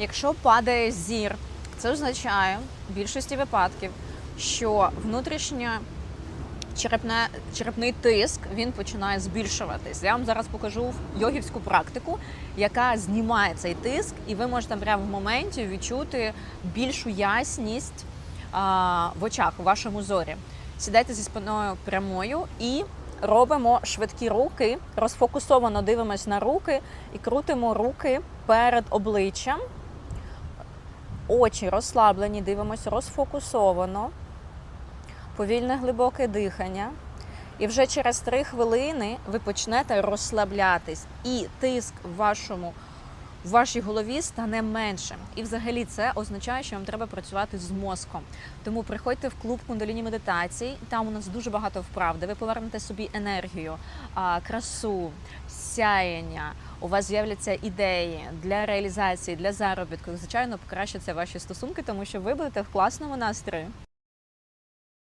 Якщо падає зір, це означає в більшості випадків, що внутрішня черепне, черепний тиск він починає збільшуватись. Я вам зараз покажу йогівську практику, яка знімає цей тиск, і ви можете прямо в моменті відчути більшу ясність а, в очах, у вашому зорі. Сідайте зі спиною прямою і робимо швидкі руки, розфокусовано дивимось на руки і крутимо руки перед обличчям. Очі розслаблені, дивимося розфокусовано повільне глибоке дихання. І вже через три хвилини ви почнете розслаблятись, і тиск в вашому в вашій голові стане меншим. І взагалі це означає, що вам треба працювати з мозком. Тому приходьте в клуб кундаліні медитацій. Там у нас дуже багато вправ, де ви повернете собі енергію, красу, сяєння. У вас з'являться ідеї для реалізації, для заробітку. Звичайно, покращаться ваші стосунки, тому що ви будете в класному настрої.